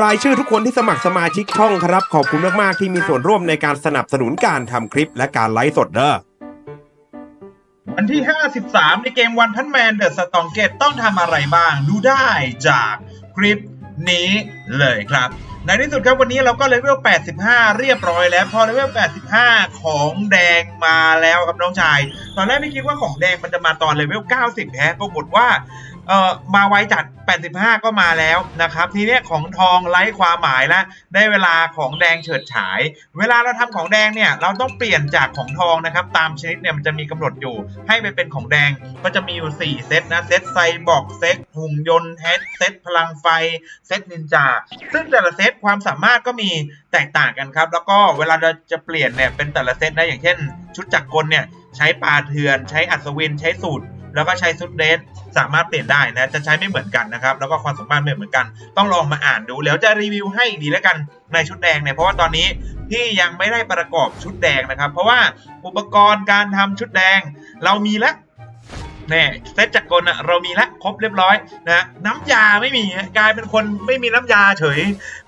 รายชื่อทุกคนที่สมัครสมาชิกช่องครับ ขอบคุณมากๆที่มีส่วนร่วมในการสนับสนุนการทำคลิปและการไลฟ์สดเด้อวันที่ 53 ในเกมวันพันแมนเดอะสตองเกตต้องทำอะไรบ้าง ดูได้จากคลิปนี้เลยครับ ในที่สุดครับวันนี้เราก็เลเวล 85 เรียบร้อยแล้วพอเลเวล 85 ของแดงมาแล้วครับน้องชาย ตอนแรกไม่คิดว่าของแดงมันจะมาตอนเลเวล 90แฮะปรากฏว่า เอ่อมาไวจัด 85 ก็มาแล้วนะครับ ทีเนี้ยของทองไร้ความหมายแล้วได้เวลาของแดงเฉิดฉาย เวลาเราทำของแดงเนี่ยเราต้องเปลี่ยนจากของทองนะครับ ตามชนิดเนี่ยมันจะมีกำหนดอยู่ ให้ไปเป็นของแดงก็จะมีอยู่ 4 เซตนะเซตไซบอร์กเซตหุ่นยนต์เฮดเซตพลังไฟเซตนินจา ซึ่งแต่ละเซตความสามารถก็มีแตกต่างกันครับ แล้วก็เวลาเราจะเปลี่ยนเนี่ยเป็นแต่ละเซตนะอย่างเช่น ชุดจักรกลเนี่ยใช้ปลาเถื่อน ใช้อัศวินใช้สูตรแล้วก็ใช้ซุดเดส สามารถเปลี่ยนได้นะจะใช้ไม่เหมือนกันนะครับแล้วก็ความสามารถไม่เหมือนกัน ต้องลองมาอ่านดูแล้วจะรีวิวให้ดีแล้วกันในชุดแดงเนี่ยเพราะว่าตอนนี้พี่ยังไม่ได้ประกอบชุดแดงนะครับ เพราะว่าอุปกรณ์การทำชุดแดง เรามีแล้วเนี่ยเซตจักรกลอะเรามีแล้วครบเรียบร้อยนะน้ำยาไม่มีกลายเป็นคนไม่มีน้ำยาเฉย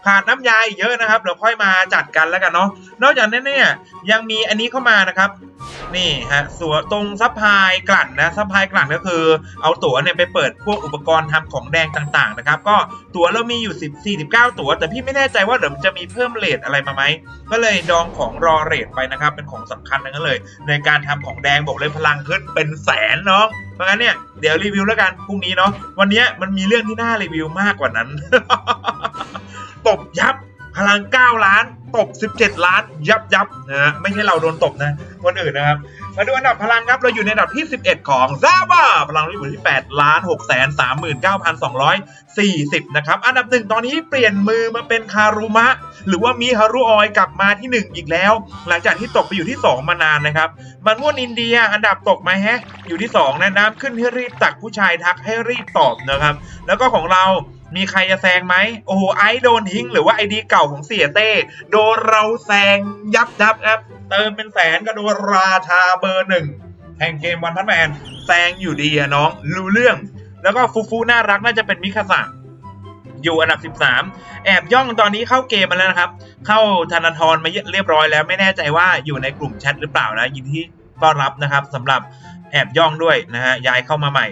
ขาดน้ำยาอีกเยอะนะครับเดี๋ยวค่อยมาจัดกันแล้วกันเนาะนอกจากนั้นเนี่ยยังมีอันนี้เข้ามานะครับ นี่ฮะสัวนตรงซัพพลายกลั่นนะซัพพลายกลั่นก็คือ เอาตั๋วเนี่ยไปเปิดพวกอุปกรณ์ทำของแดงต่างๆนะครับก็ตั๋วเรามีอยู่ 10 49 ตั๋ว แต่พี่ไม่แน่ใจว่าเดี๋ยวมันจะมีเพิ่มเลทอะไรมาไหมก็เลยดองของรอเรทไปนะครับเป็นของสำคัญนั่นเลย ในการทำของแดงบอกเลยพลังขึ้นเป็นแสนน้องเพราะงั้นเนี่ยเดี๋ยวรีวิวแล้วกันพรุ่งนี้เนาะวันนี้มันมีเรื่องที่น่ารีวิวมากกว่านั้นตบยับ พลัง 9 ล้าน ตบ 17 ล้าน ยับยับนะฮะไม่ใช่เราโดนตบนะคนอื่นนะครับ มาดูอันดับพลังครับ เราอยู่ในอันดับที่ 11 ของซาบ้าพลังเราอยู่ที่ 8 ล้าน6แสน39,240 นะครับ อันดับหนึ่งตอนนี้เปลี่ยนมือมาเป็นคารุมะ หรือว่ามีฮารุออยกลับมาที่ 1 อีกแล้ว หลังจากที่ตกไปอยู่ที่ 2 มานานนะครับ มันม่วนอินเดียอันดับตกมาแฮะ อยู่ที่2นะน้ำขึ้นให้รีบตักผู้ชายทักให้รีบตอบนะครับ แล้วก็ของเรา มีใครจะแซงไหมโอ้โหไอซ์โดนทิ้งหรือว่าไอดีเก่าของเสียเต้โดนเราแซงยับยับครับเติมเป็นแสนก็โดนราชาเบอร์หนึ่งแห่งเกมวันพันแมนแซงอยู่ดีอะน้องรู้เรื่อง แล้วก็ฟูฟูน่ารักน่าจะเป็นมิคาสะอยู่อันดับ 13 แอบย่องตอนนี้เข้าเกมมาแล้วนะครับ เข้าธนาธรมาเรียบร้อยแล้วไม่แน่ใจว่าอยู่ในกลุ่มแชทหรือเปล่านะยินดีต้อนรับนะครับสำหรับแอบย่องด้วยนะฮะย้ายเข้ามาใหม่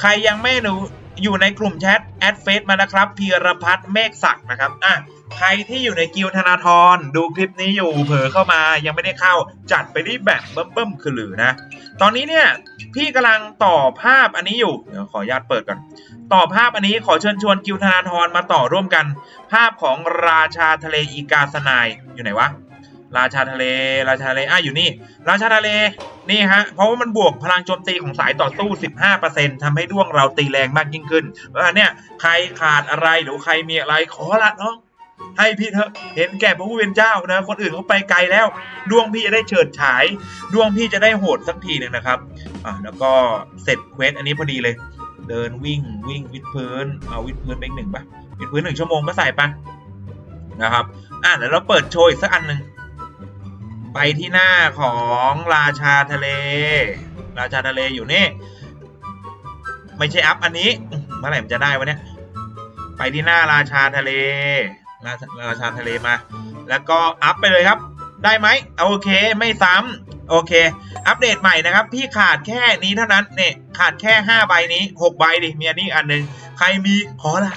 ใครยังไม่รู้ อยู่ในกลุ่มแชทแอดเฟซมานะครับพีรพัฒน์เมฆศักดิ์นะครับอะใครที่อยู่ในกิลธนาธรดูคลิปนี้อยู่เผลอเข้ามายังไม่ได้เข้าจัดไปที่แบบเบิ่มๆคือหรือนะ ตอนนี้เนี่ยพี่กำลังต่อภาพอันนี้อยู่เดี๋ยวขออนุญาตเปิดก่อน ต่อภาพอันนี้ขอเชิญชวนกิลธนาธรมาต่อร่วมกัน ภาพของราชาทะเลอีกาสนายอยู่ไหนวะ ราชาทะเล ราชาทะเล อะอยู่นี่ ราชาทะเล นี่ฮะ เพราะว่ามันบวกพลังโจมตีของสายต่อสู้ 15%ทำให้ด้วงเราตีแรงมากยิ่งขึ้นเพราะฉะนั้นเนี่ย ใครขาดอะไรหรือใครมีอะไรขอละน้อง ให้พี่เถอะ เห็นแก่พระผู้เป็นเจ้านะ คนอื่นเขาไปไกลแล้ว ดวงพี่จะได้เฉิดฉาย ดวงพี่จะได้โหดสักทีหนึ่งนะครับ อะแล้วก็เสร็จเควสอันนี้พอดีเลย เดินวิ่งวิ่งวิดพื้น เอาวิดพื้นไปหนึ่งปะวิดพื้นหนึ่งชั่วโมงก็ใส่ปะนะครับ อะเดี๋ยวเราเปิดโชว์อีกสักอันหนึ่ง ไปที่หน้าของราชาทะเล ราชาทะเลอยู่นี่ ไม่ใช่อัพอันนี้เมื่อไหร่มันจะได้วะเนี่ย ไปที่หน้าราชาทะเล ราชราชาทะเลมา แล้วก็อัพไปเลยครับ ได้ไหมโอเคไม่ซ้ำโอเค อัปเดตใหม่นะครับ พี่ขาดแค่นี้เท่านั้นเนี่ยขาดแค่ 5 ใบนี้ 6 ใบดิมีอันนี้อันหนึ่งใครมีขอละ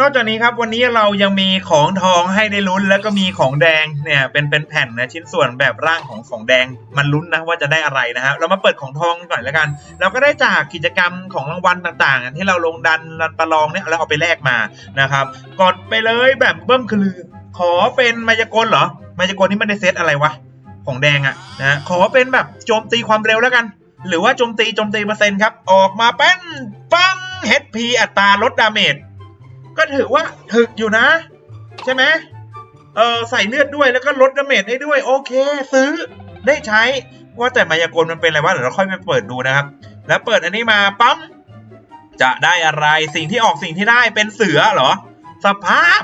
นอกจากนี้ครับวันนี้เรายังมีของทองให้ได้ลุ้น แล้วก็มีของแดงเนี่ยเป็นเป็นแผ่นนะชิ้นส่วนแบบร่างของของแดงมันลุ้นนะว่าจะได้อะไรนะฮะเรามาเปิดของทองก่อนแล้วกัน เราก็ได้จากกิจกรรมของรางวัลต่างๆ ที่เราลงดันรันประลองเนี่ยแล้วเอาไปแลกมานะครับกดไปเลยแบบเบิ้มคือขอเป็นมายากลเหรอมายากลนี่มันในเซตอะไรวะของแดงอะนะขอเป็นแบบโจมตีความเร็วแล้วกัน หรือว่าโจมตีโจมตีเปอร์เซ็นต์ครับออกมาเป็นปัง HP อัตราลดดาเมจ ก็ถือว่าถึกอยู่นะ ใช่ไหมเออใส่เลือดด้วยแล้วก็ลดดาเมจให้ด้วย โอเค ซื้อได้ใช้ว่าแต่มายากลมันเป็นอะไรวะเดี๋ยวเราค่อยไปเปิดดูนะครับ แล้วเปิดอันนี้มาปั๊มจะได้อะไรสิ่งที่ออกสิ่งที่ได้เป็นเสือเหรอ สภาพ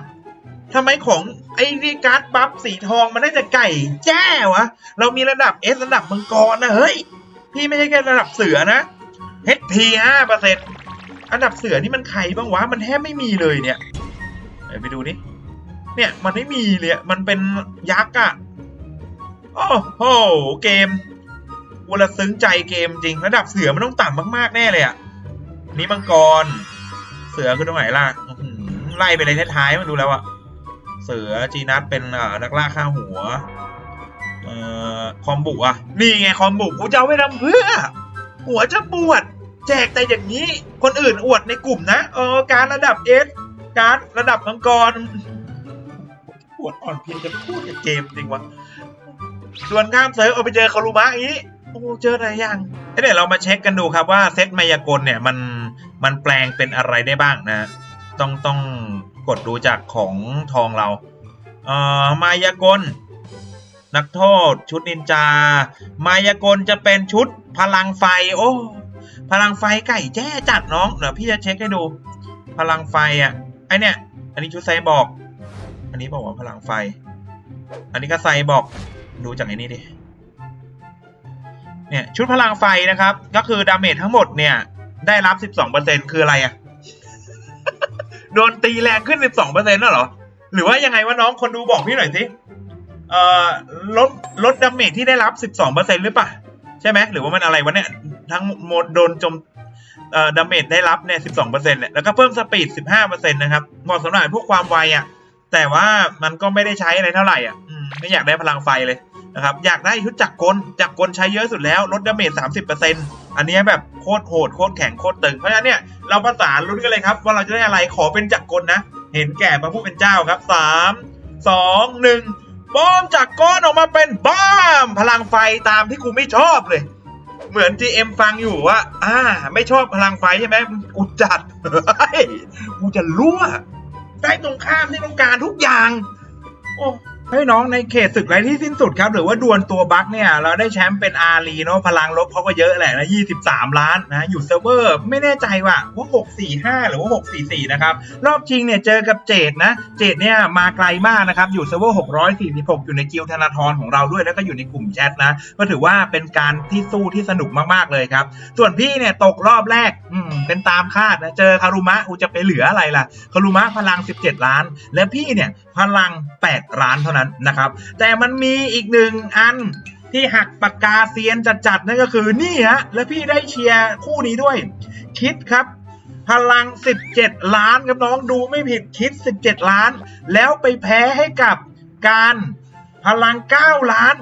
ทำไมของไอ้นี่การ์ดบัฟสีทองมันได้แต่ไก่แจ้วะ เรามีระดับ S ระดับมังกรนะเฮ้ย พี่ไม่ใช่แค่ระดับเสือนะ HP 5%อัน ดับเสือนี่มันใครบ้างวะ มันแทบไม่มีเลยเนี่ยไปดูดิเนี่ยมันไม่มีเลยมันเป็นยักษ์อะโอ้โหเกมวลซึ้งใจเกมจริง ระดับเสือมันต้องต่ำมากๆแน่เลยอะนี่มังกร เสือคือตรงไหนล่ะไล่ไปเลยท้ายๆมันดูแล้วอะเสือจีนัทเป็นนักล่าฆ่าหัวเอ่อคอมบุอะนี่ไงคอมบุกูจะเอาไว้ทำเพื่อ หัวจะปวด จกแต่อย่างนี้คนอื่นอวดในกลุ่มนะเออการระดับเอสการระดับมังกรปวดอ่อนเพียงจะพูดกับเกมจริงวะส่วนข้ามเซิร์ฟเอาไปเจอคารุมะอย่างนี้โอ้เจออะไรยังเอ้ยเดี๋ยวเรามาเช็คกันดูครับว่าเซตมายากลเนี่ยมันมันแปลงเป็นอะไรได้บ้างนะ ต้องต้องกดดูจากของทองเราเอ่อมายากล นักโทษชุดนินจามายากลจะเป็นชุดพลังไฟโอ้ พลังไฟไก่แจ้จัดน้องเดี๋ยวพี่จะเช็คให้ดู พลังไฟอะไอเนี่ย อันนี้ชุดไซบอร์กอันนี้บอกว่าพลังไฟ อันนี้ก็ไซบอร์กดูจากไอ้นี้ดิ เนี่ยชุดพลังไฟนะครับ ก็คือดาเมจทั้งหมดเนี่ย ได้รับ 12%คืออะไรอะ โดนตีแรงขึ้น 12%น่ะเหรอ หรือว่ายังไงวะน้องคนดูบอกพี่หน่อยสิเอ่อลดลดดาเมจที่ได้รับ 12%หรือเปล่าใช่ไหมหรือว่ามันอะไรวะเนี่ย ทั้งหมดโดนจมเอ่อดาเมจได้รับเนี่ย12%เนี่ยแล้วก็เพิ่มสปีด15%นะครับเหมาะสำหรับพวกความไวอะ่ะ แต่ว่ามันก็ไม่ได้ใช้อะไรเท่าไหร่อะไม่อยากได้พลังไฟเลยนะครับ อยากได้ชุดจักรกลจักรกลใช้เยอะสุดแล้วลดดาเมจ30%อันเนี้แบบโคตรโหดโคตรแข็งโคตรตึง เพราะฉะนั้นเนี่ยเราประสานลุ้นกันเลยครับ ว่าเราจะได้อะไรขอเป็นจักรกลนะ เห็นแก่พระผู้เป็นเจ้าครับสามสองหนึ่งบอมจากก้อนออกมาเป็นบ้ามพลังไฟตามที่กูไม่ชอบเลย เหมือนทีเอ็มฟังอยู่ว่า อ่า ไม่ชอบพลังไฟใช่ไหมกูจัดเฮ้กูจะรั่วได้ตรงข้ามที่ต้องการทุกอย่าง โอ้ ให้น้องในเขตศึกไรที่สิ้นสุดครับ หรือว่าดวลตัวบัคเนี่ย เราได้แชมป์เป็นอารีเนาะพลังลบเขาก็เยอะแหละนะ23ล้านนะอยู่เซิร์ฟเวอร์ไม่แน่ใจว่าว่า645หรือว่า644นะครับ รอบชิงเนี่ยเจอกับเจดนะ เจดเนี่ยมาไกลมากนะครับ อยู่เซิร์ฟเวอร์646อยู่ในกิลด์ธนาธรของเราด้วยแล้วก็อยู่ในกลุ่มแชทนะ ก็ถือว่าเป็นการที่สู้ที่สนุกมากๆเลยครับ ส่วนพี่เนี่ยตกรอบแรกอืมเป็นตามคาดนะเจอคารุมะกูจะไปเหลืออะไรล่ะคารุมะพลัง17ล้าน และพี่เนี่ยพลัง 8 ล้านเท่านั้นนะครับ แต่มันมีอีกหนึ่งอันที่หักปากกาเซียนจัดๆนั่นก็คือนี่ฮะแล้วพี่ได้เชียร์คู่นี้ด้วย คิดครับ พลัง 17 ล้านครับน้องดูไม่ผิดคิด 17 ล้าน แล้วไปแพ้ให้กับการพลัง 9 ล้าน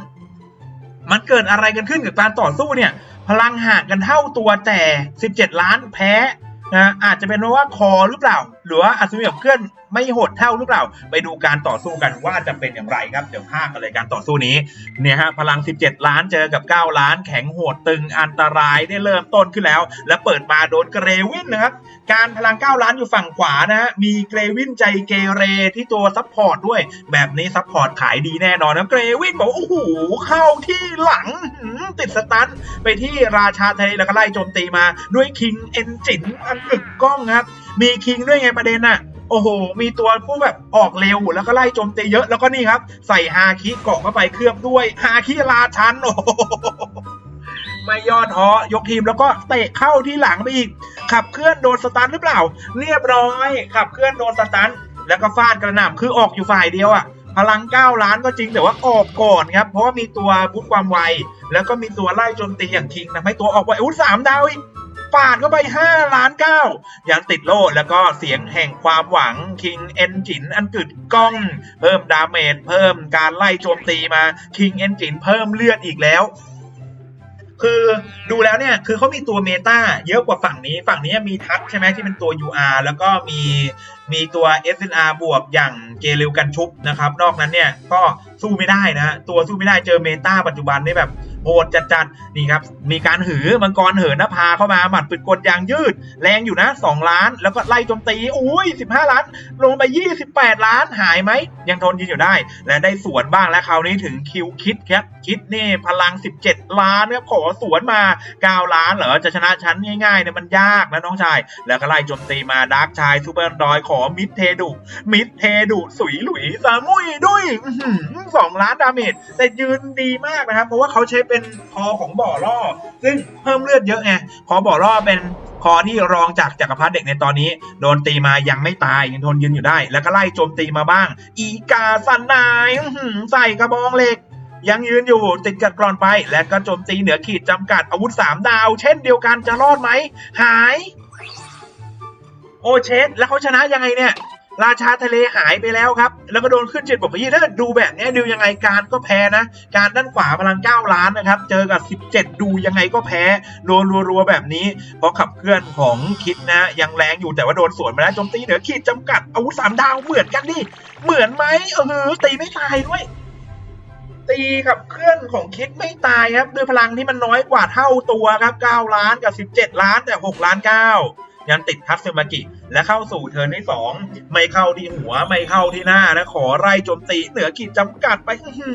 มันเกิดอะไรกันขึ้นกับการต่อสู้เนี่ยพลังห่างกันเท่าตัวแต่ 17 ล้านแพ้นะอาจจะเป็นเพราะว่าคอหรือเปล่า หรือว่าอาจจะมีกับเพื่อนไม่โหดเท่าหรือเปล่า ไปดูการต่อสู้กันว่าจะเป็นอย่างไรครับ เดี๋ยวพากันเลยการต่อสู้นี้เนี่ยฮะพลัง 17 ล้านเจอกับ 9 ล้าน แข็งโหดตึงอันตรายได้เริ่มต้นขึ้นแล้ว และเปิดมาโดนเกรวินนะครับการพลัง 9 ล้านอยู่ฝั่งขวานะฮะมีเกรวินใจเกเรที่ตัวซัพพอร์ตด้วย แบบนี้ซัพพอร์ตขายดีแน่นอนนะเกรวินบอกโอ้โหเข้าที่หลังติดสตันไปที่ราชาทะเลแล้วก็ไล่โจมตีมาด้วยคิงเอนจินอันกึกก้องครับมีคิงด้วยไงประเด็นน่ะ โอ้โห มีตัวผู้แบบออกเร็วแล้วก็ไล่โจมตีเยอะแล้วก็นี่ครับ ใส่ฮาคิเกาะเข้าไปเคลือบด้วยฮาคิราชันโอ้โหไม่ย่อท้อยกทีมแล้วก็เตะเข้าที่หลังไปอีก ขับเคลื่อนโดนสตันหรือเปล่า เรียบร้อย ขับเคลื่อนโดนสตัน แล้วก็ฟาดกระหน่ำคือออกอยู่ฝ่ายเดียวอะพลัง 9 ล้านก็จริงแต่ว่าออกก่อนครับ เพราะว่ามีตัวพุทธความไว แล้วก็มีตัวไล่โจมตีอย่างคิงทำให้ตัวออกไวอุ้สามดาวอีก ปาดเข้าไป 5 ล้าน9ยังติดโล่แล้วก็เสียงแห่งความหวังคิงเอนจินอันกึดก้อง เพิ่มดาเมจเพิ่มการไล่โจมตีมาคิงเอนจินเพิ่มเลือดอีกแล้วคือดูแล้วเนี่ยคือเขามีตัวเมตาเยอะกว่าฝั่งนี้ฝั่งนี้มีทัชใช่ไหมที่เป็นตัว UR แล้วก็มีมีตัว SNR บวกอย่างเกเรวกันชุบนะครับ นอกนั้นเนี่ยก็สู้ไม่ได้นะ ตัวสู้ไม่ได้เจอเมตาปัจจุบันนี่แบบ โหดจัดๆนี่ครับมีการหือมังกรเหินน้าเข้ามาหมัดปืนกลยางยืด แรงอยู่นะ 2 ล้าน แล้วก็ไล่โจมตีอุ้ย15 ล้าน ลงไป 28 ล้านหายไหม ยังทนยืนอยู่ได้ และได้สวนบ้างแล้วคราวนี้ถึงคิวคิดครับ คิดนี่พลัง 17 ล้านครับขอสวนมา 9 ล้านเหรอจะชนะชั้นง่ายๆเนี่ยมันยากนะน้องชาย แล้วก็ไล่โจมตีมาดาร์กชายซูเปอร์ดอยขอมิดเทดุมิดเทดุสุยหลุยสามุยด้วยสองล้านดาเมจแต่ยืนดีมากนะครับ เพราะว่าเขาใช้เป็นคอของบ่อล่อ ซึ่งเพิ่มเลือดเยอะไงพอบ่อล่อเป็นคอที่รองจากจักรพรรดิเด็กในตอนนี้ โดนตีมายังไม่ตายยังทนยืนอยู่ได้ แล้วก็ไล่โจมตีมาบ้าง อีกาสันนายใส่กระบองเหล็ก ยังยืนอยู่ติดกัดกรอนไป และก็โจมตีเหนือขีดจำกัดอาวุธ 3 ดาว เช่นเดียวกันจะรอดไหม หาย โอเชสแล้วเขาชนะยังไงเนี่ย ราชาทะเลหายไปแล้วครับ แล้วก็โดนขึ้นเจ็ดบอกยี่ถ้าดูแบบนี้ดูยังไงการก็แพ้นะ การด้านขวาพลัง 9 ล้านนะครับ เจอกับ 17 ดูยังไงก็แพ้ โดนรัวๆแบบนี้ เพราะขับเคลื่อนของคิดนะ ยังแรงอยู่แต่ว่าโดนสวนมาแล้วโจมตีเหนือขีดจำกัดอาวุธสามดาวเหมือนกันดิเหมือนไหมเออตีไม่ตายด้วยตีขับเคลื่อนของคิดไม่ตายครับ ด้วยพลังที่มันน้อยกว่าเท่าตัวครับ 9 ล้านกับ 17 ล้านแต่ 6 ล้าน 9 ยังติดทัตสึมากิ และเข้าสู่เทิร์นที่ 2 ไม่เข้าที่หัวไม่เข้าที่หน้านะขอไล่โจมตีเหนือขีดจำกัดไปหื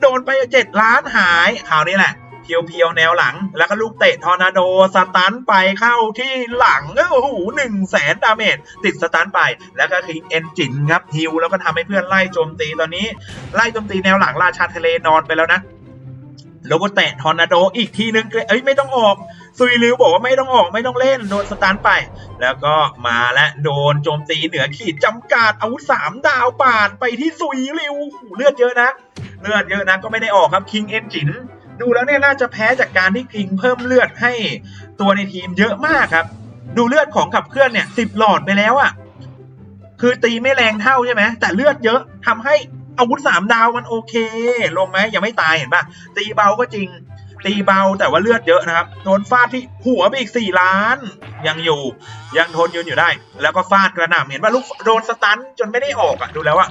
โดนไป7ล้านหายคราวนี้แหละ เพียวๆ แนวหลัง แล้วก็ลูกเตะทอร์นาโดสตันไปเข้าที่หลังโอ้โหหนึ่งแสนดาเมจติดสตันไป แล้วก็คิงเอนจินครับฮิวแล้วก็ทำให้เพื่อนไล่โจมตีตอนนี้ ไล่โจมตีแนวหลังราชาทะเลนอนไปแล้วนะ แล้วก็แตะทอร์นาโดอีกทีนึงเอ้ยไม่ต้องออกซุยลิวบอกว่าไม่ต้องออกไม่ต้องเล่นโดนสตันไป แล้วก็มาและโดนโจมตีเหนือขีดจำกัดอาวุธสามดาวปาดไปที่ซุยลิวเลือดเยอะนะเลือดเยอะนะก็ไม่ได้ออกครับคิงเอนจินดูแล้วเนี่ยน่าจะแพ้จากการที่คิงเพิ่มเลือดให้ตัวในทีมเยอะมากครับ ดูเลือดของขับเคลื่อนเนี่ยสิบหลอดไปแล้วอะ่ะคือตีไม่แรงเท่าใช่ไหมแต่เลือดเยอะทำให้ อาวุธสามดาวมันโอเค ลงไหมยังไม่ตายเห็นปะตีเบาก็จริง ตีเบาแต่ว่าเลือดเยอะนะครับโดนฟาดที่หัวไปอีกสี่ล้าน ยังอยู่ ยังทนยืนอยู่ได้ แล้วก็ฟาดกระหน่ำเห็นว่าลูกโดนสตันจนไม่ได้ออกอะดูแล้วอะ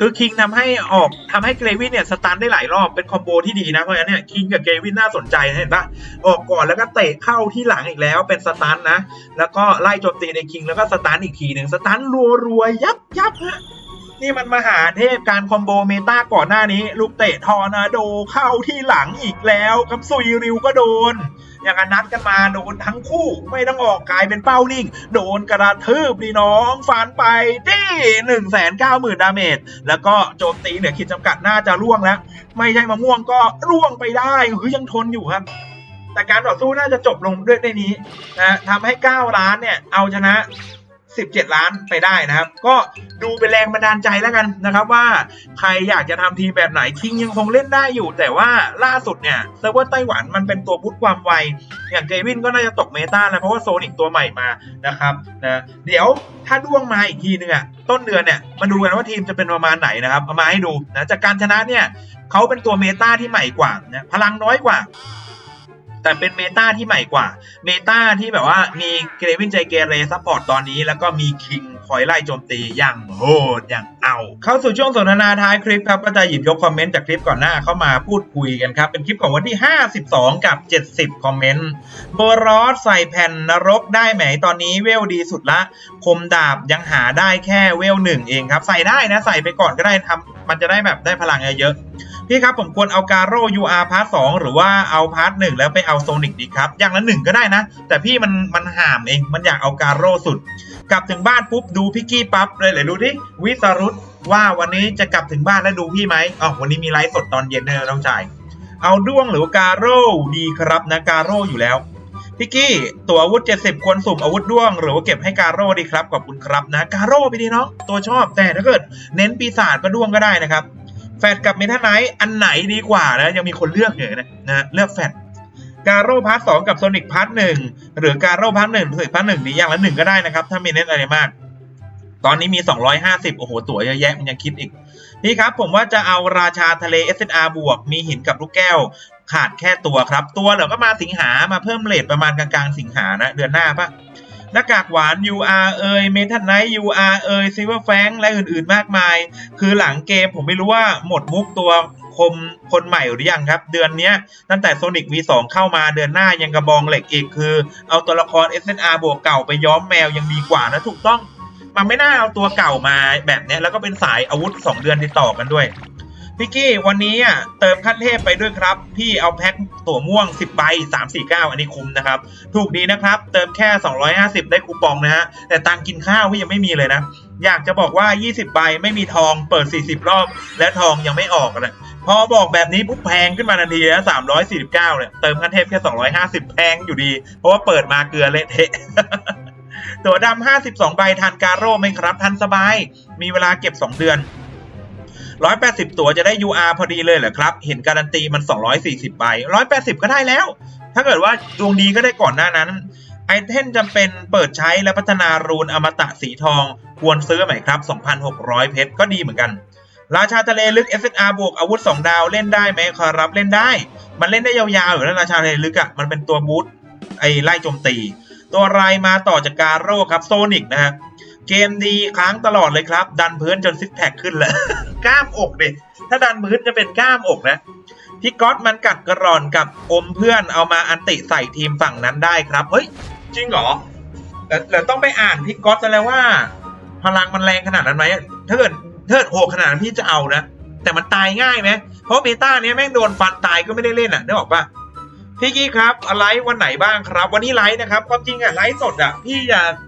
คือคิงทำให้ออกทำให้เกรวินเนี่ยสตันได้หลายรอบเป็นคอมโบที่ดีนะ เพราะฉะนั้นเนี่ยคิงกับเกรวินน่าสนใจเห็นปะออกก่อนแล้วก็เตะเข้าที่หลังอีกแล้วเป็นสตันนะ แล้วก็ไล่โจมตีในคิงแล้วก็สตันอีกทีหนึ่งสตันรัวๆยับยับฮะ นี่มันมหาเทพการคอมโบเมตาก่อนหน้านี้ ลูกเตะทอร์นาโดเข้าที่หลังอีกแล้วกับซุยริวก็โดน อย่างกันนัดกันมาโดนทั้งคู่ไม่ต้องออกกลายเป็นเป้านิ่ง โดนกระทืบดีน้องฟันไปที่หนึ่งแสนเก้าหมื่นดาเมจแล้วก็โจมตีเหนือขีดจำกัดน่าจะร่วงแล้ว ไม่ใช่มะม่วงก็ร่วงไปได้คือยังทนอยู่ครับแต่การต่อสู้น่าจะจบลงด้วยในนี้นะทำให้9ล้านเนี่ยเอาชนะ 17 ล้านไปได้นะครับ ก็ดูเป็นแรงบันดาลใจแล้วกันนะครับว่าใครอยากจะทำทีมแบบไหนคิงยังคงเล่นได้อยู่ แต่ว่าล่าสุดเนี่ยเซิร์ฟเวอร์ไต้หวันมันเป็นตัวพุทธความไว อย่างเกวินก็น่าจะตกเมตาแล้วเพราะว่าโซนิกตัวใหม่มานะครับนะเดี๋ยวถ้าด้วงมาอีกทีนึงอะต้นเดือนเนี่ยมาดูกันว่าทีมจะเป็นประมาณไหนนะครับเอามาให้ดูนะจากการชนะเนี่ยเขาเป็นตัวเมตาที่ใหม่กว่านะพลังน้อยกว่า แต่เป็นเมตาที่ใหม่กว่า เมตาที่แบบว่ามีเกรวินใจเกเรซัพพอร์ตตอนนี้ แล้วก็มีคิงคอยไล่โจมตีอย่างโหดอย่างเอา เข้าสู่ช่วงสนทนาท้ายคลิปครับก็จะหยิบยกคอมเมนต์จากคลิปก่อนหน้าเข้ามาพูดคุยกันครับ เป็นคลิปของวันที่ 52 กับ 70 คอมเมนต์โบรอสใส่แผ่นนรกได้ไหมตอนนี้เวลดีสุดละ คมดาบยังหาได้แค่เวลหนึ่งเองครับ ใส่ได้นะใส่ไปก่อนก็ได้ทำ มันจะได้แบบได้พลังเยอะๆพี่ครับผมควรเอาการโร่ UR พาร์ทสหรือว่าเอาพาร์ทหนึ่งแล้วไปเอาโซนิกดีครับอย่างละหนึ่งก็ได้นะ แต่พี่มันมันห่ามเองมันอยากเอาการโร่สุด กลับถึงบ้านปุ๊บดูพี่กี้ปั๊บเลยเลยดูดิวิสรุตว่าวันนี้จะกลับถึงบ้านแล้วดูพี่ไหมอ๋อวันนี้มีไลฟ์สดตอนเย็นเนอะน้องชายเอาด้วงหรือการโร่ดีครับนะการโร่อยู่แล้ว พี่กี้ตัวอาวุธ 70 ควรสุ่มอาวุธด้วง หรือว่าเก็บให้การโร่ดีครับขอบคุณครับนะการโร่ไปดีเนาะตัวชอบแต่ถ้าเกิดเน้นปีศาจก็ด้วงก็ได้นะครับ แฟดกับเมทัลไนท์อันไหนดีกว่านะยังมีคนเลือกอยู่นะนะเลือกแฟดการโร่พาร์ทสองกับโซนิกพาร์ทหนึ่งหรือการโร่พาร์ทหนึ่งหรือโซนิกพาร์ทหนึ่งดีอย่างละหนึ่งก็ได้นะครับ ถ้ามีเน้นอะไรมาก ตอนนี้มี 250 โอ้โห ตั๋วเยอะแยะมันยังคิดอีกพี่ครับผมว่าจะเอาราชาทะเล SNR บวก มีหินกับลูกแก้ว ขาดแค่ตัวครับ ตัวเหลือก็มาสิงหามาเพิ่มเลทประมาณกลางๆสิงหานะ เดือนหน้าปะหน้ากากหวาน UR เอยเมทัลไนท์ UR เอยซิเวอร์แฟงและอื่นๆมากมาย คือหลังเกมผมไม่รู้ว่าหมดมุกตัวคมคนใหม่หรือยังครับ เดือนนี้ตั้งแต่โซนิก V2 เข้ามาเดือนหน้ายังกระบองเหล็กอีกคือ เอาตัวละคร SNR บวกเก่าไปย้อมแมวยังดีกว่านะถูกต้อง มันไม่น่าเอาตัวเก่ามาแบบเนี้ยแล้วก็เป็นสายอาวุธ 2 เดือนติดต่อกันด้วย พี่กี้วันนี้อะเติมขั้นเทพไปด้วยครับ พี่เอาแพ็คตัวม่วง 10ใบ349 อันนี้คุ้มนะครับ ถูกดีนะครับ เติมแค่ 250 ได้คูปองนะฮะ แต่ตังกินข้าวพี่ยังไม่มีเลยนะ อยากจะบอกว่า 20 ใบไม่มีทองเปิด 40 รอบ และทองยังไม่ออกนะพอบอกแบบนี้ปุ๊บแพงขึ้นมาทันทีนะ349เนี่ยเติมขั้นเทพแค่ 250 แพงอยู่ดี เพราะว่าเปิดมาเกลือเละเทะตัวดำ52 ใบทันการโร่ไหมครับทันสบาย มีเวลาเก็บ 2 เดือน 180 ตัวจะได้ UR พอดีเลยเหรอครับ เห็นการันตีมัน 240ใบ180 ก็ได้แล้ว ถ้าเกิดว่าดวงดีก็ได้ก่อนหน้านั้นไอเทมจำเป็นเปิดใช้และพัฒนารูนอมตะสีทอง ควรซื้อไหมครับ 2,600 เพชรก็ดีเหมือนกัน ราชาทะเลลึก SSR บวกอาวุธ 2 ดาวเล่นได้ไหมครับเล่นได้ มันเล่นได้ยาวๆอยู่แล้วราชาทะเลลึกอะ่ะมันเป็นตัวบูทไอไล่โจมตี ตัวรายมาต่อจากการโร่ครับโซนิกนะฮะเกมดีค้างตลอดเลยครับ ดันพื้นจนซิกแพคขึ้นเลย กล้ามอกดิถ้าดันพื้นจะเป็นกล้ามอกนะพี่ก๊อตมันกัดกระรอนกับอมเพื่อนเอามาอันติใส่ทีมฝั่งนั้นได้ครับ เฮ้ย จริงเหรอแต่แต่ต้องไปอ่านพี่ก๊อตแล้วว่า พลังมันแรงขนาดนั้นไหมถ้าเกิดเกิดโหขนาดนั้นพี่จะเอานะแต่มันตายง่ายไหมเพราะเมตาเนี้ยแม่งโดนฟันตายก็ไม่ได้เล่นอะนึกออกปะพี่กี้ครับไลฟ์วันไหนบ้างครับ วันนี้ไลฟ์นะครับความจริงอะไลฟ์สดอะพี่จะก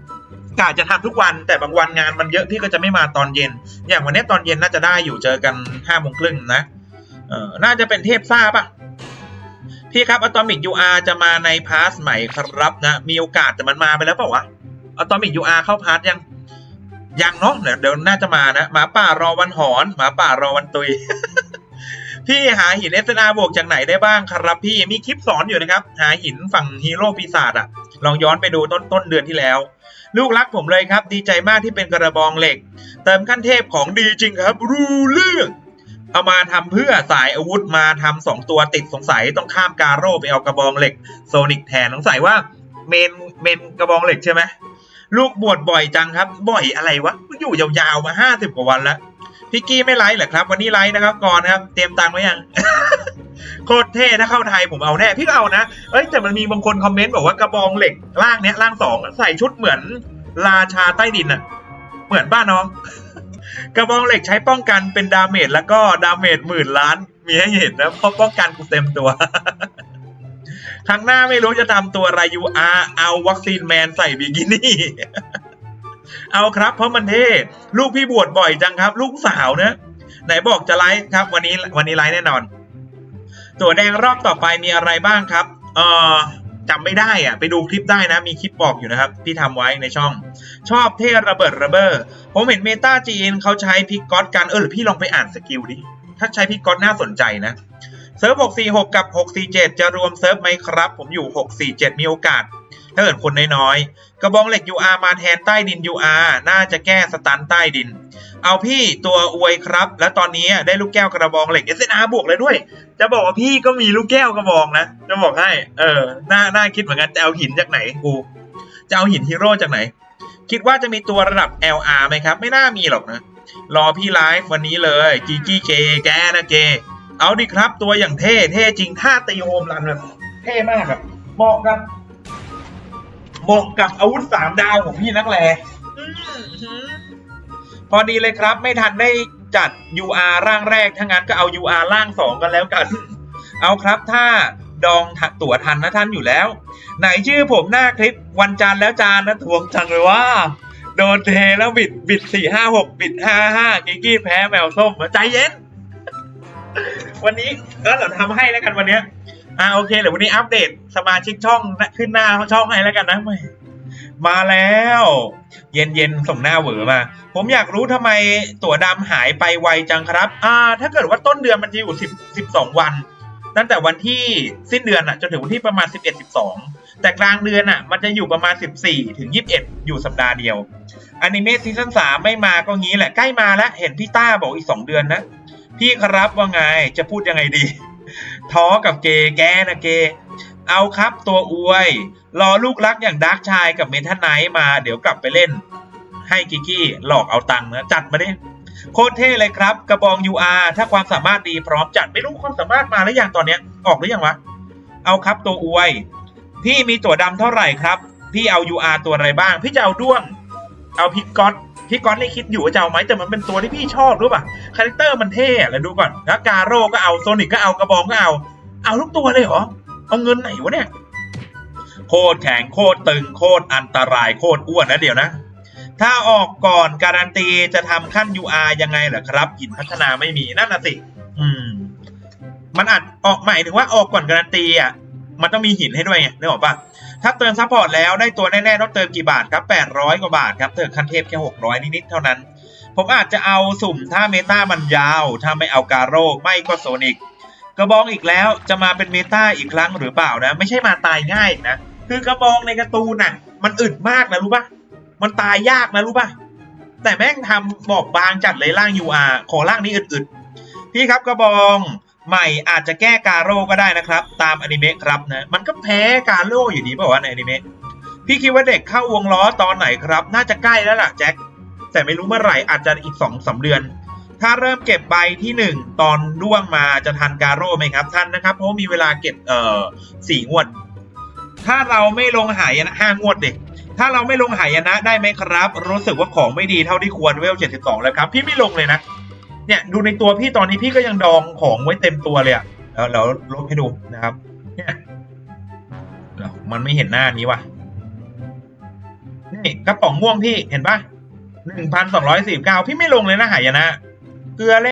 กะจะทำทุกวันแต่บางวันงานมันเยอะพี่ก็จะไม่มาตอนเย็น อย่างวันนี้ตอนเย็นน่าจะได้อยู่เจอกันห้าโมงครึ่งนะเออน่าจะเป็นเทพซ่าปะพี่ครับอะตอมิก UR จะมาในพาร์ทใหม่ครับนะมีโอกาสแต่มันมาไปแล้วเปล่าวะอะตอมิก UR เข้าพาร์ทยังยังเนาะเดี๋ยวเดี๋ยวน่าจะมานะหมาป่ารอวันหอนหมาป่ารอวันตุย พี่หาหิน SNR บวกจากไหนได้บ้างครับ พี่มีคลิปสอนอยู่นะครับ หาหินฝั่งฮีโร่ปีศาจอะ ลองย้อนไปดูต้นต้นเดือนที่แล้ว ลูกรักผมเลยครับ ดีใจมากที่เป็นกระบองเหล็ก เติมขั้นเทพของดีจริงครับ รู้เรื่องเอามาทำเพื่อสายอาวุธมาทำสองตัวติดสงสัยต้องข้ามการโร่ไปเอากระบองเหล็กโซนิกแทนสงสัยว่าเมนเมนกระบองเหล็กใช่ไหมลูกบวชบ่อยจังครับ บ่อยอะไรวะอยู่ยาวๆมาห้าสิบกว่าวันแล้วพี่กี้ไม่ไลฟ์เหรอครับ วันนี้ไลฟ์นะครับก่อนนะครับ เตรียมตังค์ไว้ยัง โคตรเท่ถ้าเข้าไทยผมเอาแน่พี่ก็เอานะเอ้ยแต่มันมีบางคนคอมเมนต์บอกว่ากระบองเหล็กร่างเนี้ยร่างสองใส่ชุดเหมือนราชาใต้ดินอะเหมือนบ้านน้อง กระบองเหล็กใช้ป้องกันเป็นดาเมจแล้วก็ดาเมจหมื่นล้านมีให้เห็นนะเพราะป้องกันกูเต็มตัวครั้งหน้าไม่รู้จะทำตัวอะไรยูอาเอาวัคซีนแมนใส่บิกินี่ เอาครับเพราะมันเท่ลูกพี่บวชบ่อยจังครับ ลูกสาวเนะไหนบอกจะไลฟ์ครับ วันนี้วันนี้ไลฟ์แน่นอน ตัวแดงรอบต่อไปมีอะไรบ้างครับ เอ่อจำไม่ได้อะไปดูคลิปได้นะ มีคลิปบอกอยู่นะครับ ที่ทำไว้ในช่อง ชอบเท่ระเบิดระเบ้อผมเห็นเมตาจีนเขาใช้พิกก๊อตกัน เออหรือพี่ลองไปอ่านสกิลดิ ถ้าใช้พิกก๊อตน่าสนใจนะเซิร์ฟ646 กับ 647 จะรวมเซิร์ฟไหมครับ ผมอยู่ 647 มีโอกาส ถ้าเกิดคนน้อยๆ กระบองเหล็ก UR มาแทนใต้ดิน UR น่าจะแก้สตันใต้ดิน เอาพี่ตัวอวยครับ แล้วตอนนี้ได้ลูกแก้วกระบองเหล็ก SNR บวกเลยด้วย จะบอกว่าพี่ก็มีลูกแก้วกระบองนะ จะบอกให้ เออ น่า น่าคิดเหมือนกัน จะเอาหินจากไหนกู จะเอาหินฮีโร่จากไหน คิดว่าจะมีตัวระดับ LR ไหมครับ ไม่น่ามีหรอกนะ รอพี่ไลฟ์วันนี้เลยจีจีเกแกนะเก เอาดิครับตัวอย่างเท่ เท่จริงท่าตีโฮมรันแบบเท่มากครับเหมาะกับ เหมาะกับอาวุธสามดาวของพี่นักแลอื้อหือพอดีเลยครับ ไม่ทันได้จัด UR ร่างแรกถ้างั้นก็เอา UR ร่างสองกันแล้วกัน เอาครับถ้าดองตั๋วทันนะท่านอยู่แล้ว ไหนชื่อผมหน้าคลิปวันจันทร์แล้วจานนะทวงจังเลยว่า โดนเทแล้วบิดบิดสี่ห้าหกบิดห้าห้ากิกกี้แพ้แมวส้มใจเย็น วันนี้ก็เราทำให้แล้วกันวันเนี้ย อ่าโอเคเดี๋ยววันนี้อัปเดตสมาชิกช่องขึ้นหน้าช่องให้แล้วกันนะม่มาแล้ว เย็นเย็นส่งหน้าเหวอมา ผมอยากรู้ทำไมตั๋วดำหายไปไวจังครับ อ่า ถ้าเกิดว่าต้นเดือนมันจะอยู่สิบสิบสองวัน ตั้งแต่วันที่สิ้นเดือนอะจนถึงวันที่ประมาณสิบเอ็ดสิบสองแต่กลางเดือนอะ มันจะอยู่ประมาณสิบสี่ถึงยี่สิบเอ็ดอยู่สัปดาห์เดียวอนิเมะซีซั่นสามไม่มาก็งี้แหละใกล้มาแล้ว เห็นพี่ต้าบอกอีกสองเดือนนะ พี่ครับว่าไงจะพูดยังไงดี ท้อกับเกแกนะเกเอาครับตัวอวย รอลูกรักอย่างดาร์กชายกับเมทันไนท์มาเดี๋ยวกลับไปเล่น ให้กิกกี้หลอกเอาตังค์นะจัดมาดิโคตรเท่เลยครับ กระบอง UR ถ้าความสามารถดีพร้อมจัดไม่รู้ความสามารถมาหรือยังตอนเนี้ยออกหรือยังวะ เอาครับตัวอวย พี่มีตัวดำเท่าไหร่ครับ พี่เอา UR ตัวอะไรบ้าง พี่จะเอาด้วง เอาพิกก๊อต พี่ก๊อตนี่คิดอยู่ว่าจะเอาไหมแต่มันเป็นตัวที่พี่ชอบรู้ป่ะคาแรคเตอร์มันเท่แล้วดูก่อนแล้วกาโร่ก็เอาโซนิกก็เอากระบองก็เอาเอาทุกตัวเลยเหรอเอาเงินไหนวะเนี่ยโคตรแข็งโคตรตึงโคตรอันตรายโคตรอ้วนนะเดี๋ยวนะ ถ้าออกก่อนการันตีจะทำขั้น UR ยังไงเหรอครับหินพัฒนาไม่มีนั่นน่ะสิอืม มันอาจออกหมายถึงว่าออกก่อนการันตีอะมันต้องมีหินให้ด้วยไงนึกออกปะ ถ้าเติมซัพพอร์ตแล้วได้ตัวแน่ๆต้องเติมกี่บาทครับ 800 กว่าบาทครับเติมขั้นเทพแค่ 600 นิดๆเท่านั้น ผมอาจจะเอาสุ่มถ้าเมตามันยาว ถ้าไม่เอาการโรไม่ก็โซนิกกระบองอีกแล้วจะมาเป็นเมตาอีกครั้งหรือเปล่านะ ไม่ใช่มาตายง่ายนะ คือกระบองในการ์ตูนน่ะมันอึดมากนะรู้ปะมันตายยากนะรู้ปะแต่แม่งทำบอกบางจัดเลยร่าง UR ขอร่างนี้อึดๆพี่ครับกระบอง ใหม่อาจจะแก้การโร่ก็ได้นะครับ ตามอนิเมะครับนะมันก็แพ้การโร่อยู่ดีป่าวะในอนิเมะพี่คิดว่าเด็กเข้าวงล้อตอนไหนครับ น่าจะใกล้แล้วล่ะแจ็คแต่ไม่รู้เมื่อไหร่อาจจะอีกสองสามเดือน ถ้าเริ่มเก็บใบที่หนึ่งตอนด้วงมาจะทันการโร่ไหมครับท่านนะครับ เพราะมีเวลาเก็บเอ่อสี่งวด ถ้าเราไม่ลงหายนะห้างวดเด็กถ้าเราไม่ลงหายนะได้ไหมครับ รู้สึกว่าของไม่ดีเท่าที่ควรเวล 72 แล้วครับ พี่ไม่ลงเลยนะ เนี่ยดูในตัวพี่ตอนนี้พี่ก็ยังดองของไว้เต็มตัวเลยอะแล้วแล้วลบให้ดูนะครับ เนี่ยเดี๋ยวมันไม่เห็นหน้านี้ว่ะนี่กระป๋องม่วงพี่เห็นปะหนึ่งพันสองร้อยสิบเก้าพี่ไม่ลงเลยนะหายนะ เกลือเลย